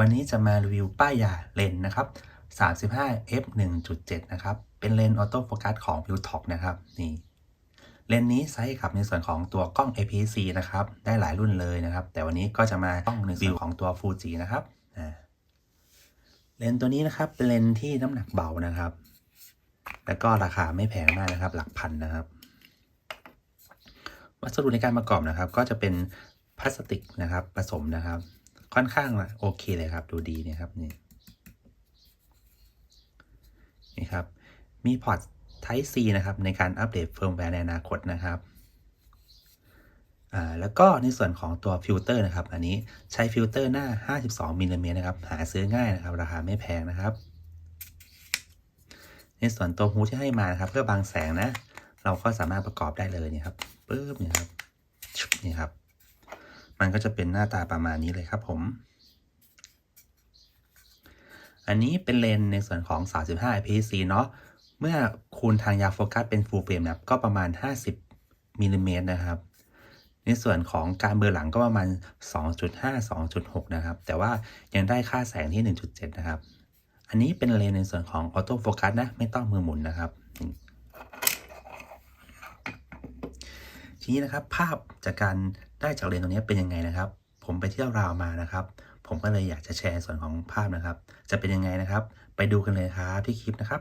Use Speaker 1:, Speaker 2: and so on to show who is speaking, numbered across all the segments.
Speaker 1: วันนี้จะมารีวิวป้ายยาเลนนะครับ 35 f 1.7 นะครับ เป็นเลนออโต้โฟกัสของ v i w t o k นะครับ นี่ เลนนี้ใช้กับในส่วนของตัวกล้อง APS-C นะครับ ได้หลายรุ่นเลยนะครับ แต่วันนี้ก็จะมากล้องในส่วนของตัว Fuji นะครับ เลนตัวนี้นะครับเป็นเลนที่น้ำหนักเบานะครับ แล้วก็ราคาไม่แพงมากนะครับ หลักพันนะครับ วัสดุในการประกอบนะครับ ก็จะเป็นพลาสติกนะครับผสมนะครับ ค่อนข้างโอเคเลยครับ ดูดีนะครับนี่นี่ครับ มีพอร์ต Type C นะครับ ในการอัปเดตเฟิร์มแวร์ในอนาคตนะครับอ่าแล้วก็ในส่วนของตัวฟิลเตอร์นะครับ อันนี้ใช้ฟิลเตอร์หน้า 52มิลลิเมตรนะครับ หาซื้อง่ายนะครับ ราคาไม่แพงนะครับ ในส่วนตัวฮูที่ให้มานะครับ เพื่อบังแสงนะ เราก็สามารถประกอบได้เลยนี่ครับปึ๊บนี่ครับชุบนี่ครับ มันก็จะเป็นหน้าตาประมาณนี้เลยครับผม อันนี้เป็นเลนในส่วนของ 35 IPS-C เนาะ เมื่อคูณทางยาวโฟกัสเป็น full frame นะครับ ก็ประมาณ 50มิลลิเมตรนะครับ ในส่วนของการเบลอหลังก็ประมาณ 2.5 2.6 นะครับ แต่ว่ายังได้ค่าแสงที่ 1.7 นะครับ อันนี้เป็นเลนในส่วนของออโต้โฟกัสนะ ไม่ต้องมือหมุนนะครับ ทีนี้นะครับภาพจากการได้จากเลนส์ตรงนี้เป็นยังไงนะครับ ผมไปเที่ยวราวมานะครับ ผมก็เลยอยากจะแชร์ส่วนของภาพนะครับ จะเป็นยังไงนะครับ ไปดูกันเลยครับที่คลิปนะครับ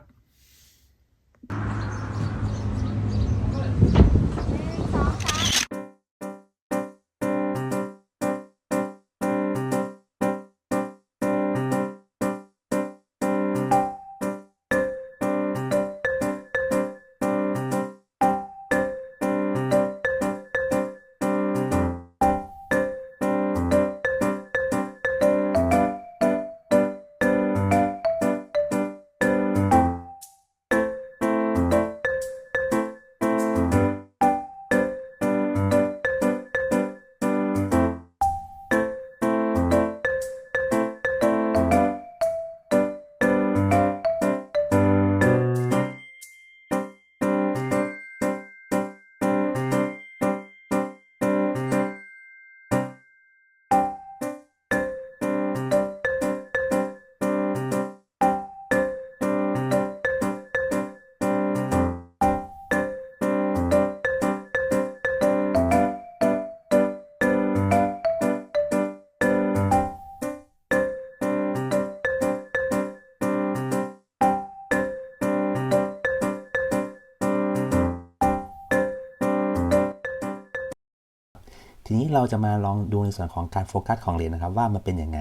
Speaker 1: ทีนี้เราจะมาลองดูในส่วนของการโฟกัสของเลนส์นะครับ ว่ามันเป็นยังไง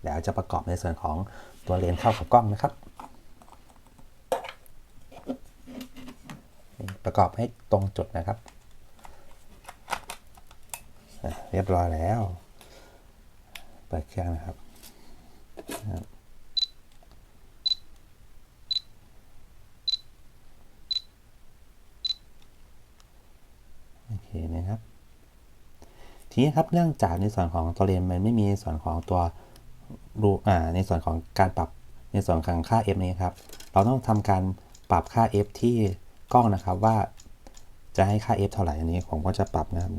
Speaker 1: เดี๋ยวจะประกอบในส่วนของตัวเลนส์เข้ากับกล้องนะครับ ประกอบให้ตรงจุดนะครับเรียบร้อยแล้ว เปิดเครื่องนะครับโอเคนะครับ ทีนี้ครับเนื่องจากในส่วนของตัวเลนมันไม่มีในส่วนของตัวรูอ่าในส่วนของการปรับในส่วนของค่า f นี้ครับ เราต้องทำการปรับค่า f ที่กล้องนะครับว่าจะให้ค่า f เท่าไหร่อันนี้ผมก็จะปรับนะครับ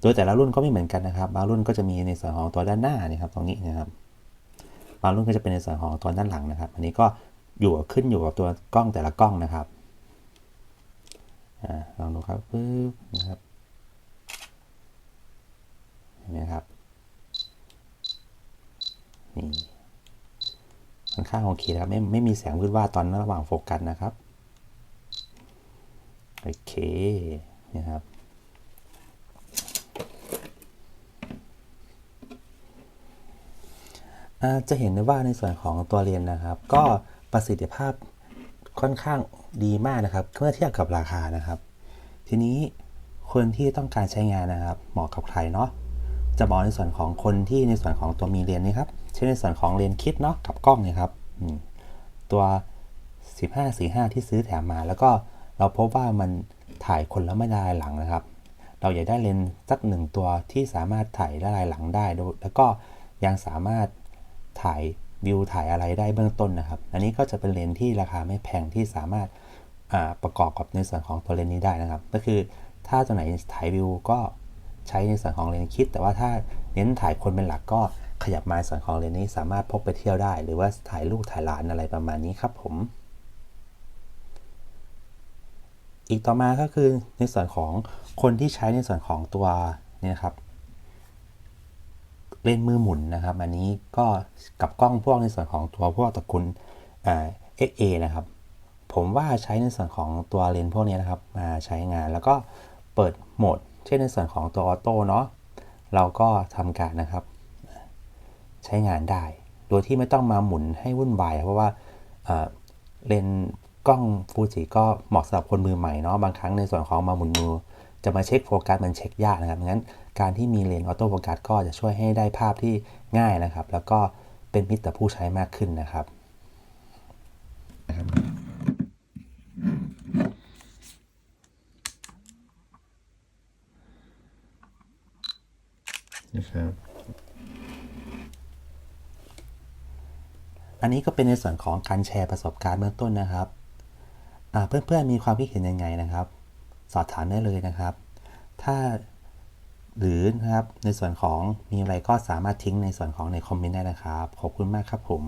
Speaker 1: โดยแต่ละรุ่นก็ไม่เหมือนกันนะครับ บางรุ่นก็จะมีในส่วนของตัวด้านหน้านี่ครับตรงนี้นะครับ บางรุ่นก็จะเป็นในส่วนของตัวด้านหลังนะครับ อันนี้ก็อยู่ขึ้นอยู่กับตัวกล้องแต่ละกล้องนะครับอ่าลองดูครับปึ๊บนะครับ ห็นไหมครับนี่ค่อนข้างโอเคนะครับไม่ไม่มีแสงวืดว่าตอนระหว่างโฟกัสนะครับโอเคนะครับจะเห็นได้ว่าในส่วนของตัวเรียนนะครับ ก็ประสิทธิภาพค่อนข้างดีมากนะครับ เมื่อเทียบกับราคานะครับ ทีนี้คนที่ต้องการใช้งานนะครับ เหมาะกับใครเนาะ จะบอกในส่วนของคนที่ในส่วนของตัวมีเลนนี่ครับ เช่นในส่วนของเลนคิดเนาะกับกล้องเนี่ยครับตัว 15 45 ที่ซื้อแถมมา แล้วก็เราพบว่ามันถ่ายคนแล้วไม่ได้หลังนะครับ เราอยากได้เลนส์สักหนึ่งตัวที่สามารถถ่ายได้หลังได้ แล้วก็ยังสามารถถ่ายวิวถ่ายอะไรได้เบื้องต้นนะครับ อันนี้ก็จะเป็นเลนส์ที่ราคาไม่แพงที่สามารถประกอบกับในส่วนของตัวเลนนี้ได้นะครับ ก็คือถ้าตัวไหนถ่ายวิวก็ ใช้ในส่วนของเลนส์คิด แต่ว่าถ้าเน้นถ่ายคนเป็นหลักก็ขยับมาส่วนของเลนส์นี้สามารถพกไปเที่ยวได้ หรือว่าถ่ายรูปถ่ายหลานอะไรประมาณนี้ครับผม อีกต่อมาก็คือในส่วนของคนที่ใช้ในส่วนของตัวนี่นะครับเลนมือหมุนนะครับ อันนี้ก็กับกล้องพวกในส่วนของตัวพวกตระกูลอ่า XA นะครับ ผมว่าใช้ในส่วนของตัวเลนส์พวกนี้นะครับ มาใช้งานแล้วก็เปิดโหมด เช่นในส่วนของตัวออโต้เนาะเราก็ทำการนะครับ ใช้งานได้ โดยที่ไม่ต้องมาหมุนให้วุ่นวาย เพราะว่าเลนกล้องฟูจิก็เหมาะสำหรับคนมือใหม่เนาะบางครั้งในส่วนของมาหมุนมือจะมาเช็คโฟกัสมันเช็คยากนะครับงั้นการที่มีเลนออโต้โฟกัสก็จะช่วยให้ได้ภาพที่ง่ายนะครับ แล้วก็เป็นมิตรต่อผู้ใช้มากขึ้นนะครับ
Speaker 2: นะครับ
Speaker 1: อันนี้ก็เป็นในส่วนของการแชร์ประสบการณ์เบื้องต้นนะครับเพื่อนๆมีความคิดเห็นยังไงนะครับ สอบถามได้เลยนะครับ ถ้าหรือนะครับในส่วนของมีอะไรก็สามารถทิ้งในส่วนของในคอมเมนต์ได้นะครับ ขอบคุณมากครับผม